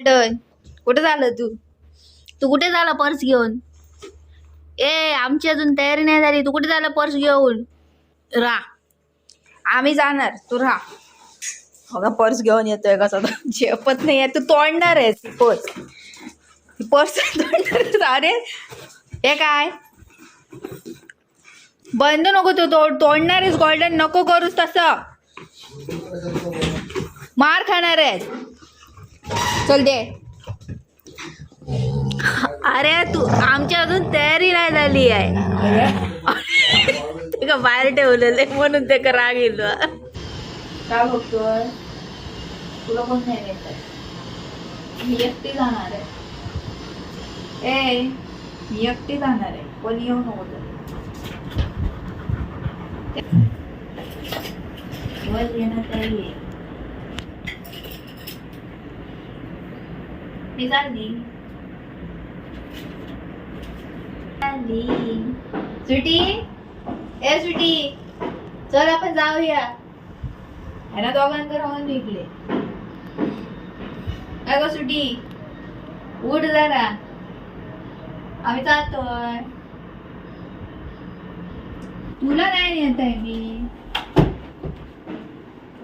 कुठे झालं तू? तू कुठे झाला पर्स घेऊन? ए आमची अजून तयारी नाही झाली. तू कुठे झाला पर्स घेऊन? राहा आम्ही जाणार. तू राहा बघा पर्स घेऊन येतोय कसा झेपत नाही तू तोडणार आहेस. पर्स. पर्स तोडणार अरे हे काय? बंद नको तू तोड. तोडणार आहेस गोल्डन नको करूस तसं. मार खाणार आहेस. चल दे. अरे तू आमची अजून तयारी नाही झाली आहे. ते का बाहेर ठेवलेलं आहे म्हणून ते का राग येलो काय बघतोय? तुला कोण नाही येत मी एकटी जाणार आहे. ए मी एकटी जाणार आहे. कोणी येऊ नको तरी. वर येणं तयारी आहे मी चालली सुटी ए सुटी चल आपण जाऊया. ह्याला दोघांचं राहून निघले. अगं सुटी उठ जरा. आम्ही जातोय. तुला नाही नेत आहे मी.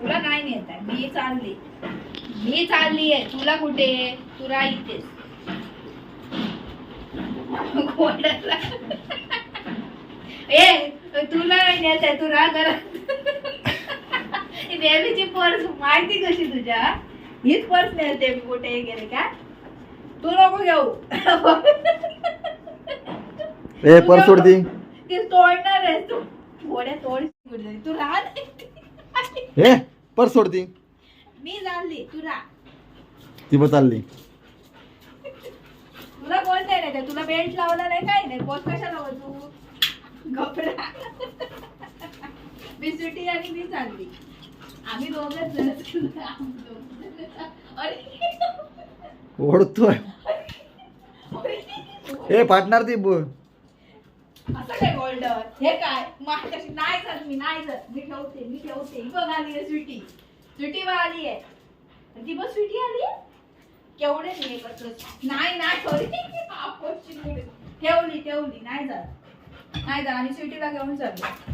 तुला नाही नेत आहे मी चालली. मी चालली आहे. तुला कुठे तू राहतेस कोणाला? ए तुला आहे तू राह जरा नेहमीची पर्स माहिती कशी तुझ्या? हीच पर्स नेते मी कुठे गेले का? तू नको घेऊ. ए पर सोड ती ती तोडणार आहे तू. गोड्या तोड. तू राह. ए पर सोड ती मी चालली तू राह ती पण चालली. तुला कोण नाही रे ते? तुला बेल्ट लावला नाही काही नाही कोण कशाला हो तू? घबरा. मी सुटी आणि मी चालली. आम्ही दोघंच जण आम्ही दोघं. अरे. ओढतोय. ए फाटणार ती ब- असं काय गोल्डन हे काय? माझ्याशी नाही जात मी नाही जात मी ठेवते मी ठेवते. ही बघ आली आहे स्वीटी स्वीटी वा आली आहे. ती बघ स्वीटी आली आहे? केवढे मी नाही नाही सॉरी ठेवली ठेवली. नाही जात. नाही जात. आणि स्वीटीला घेऊन चाललो.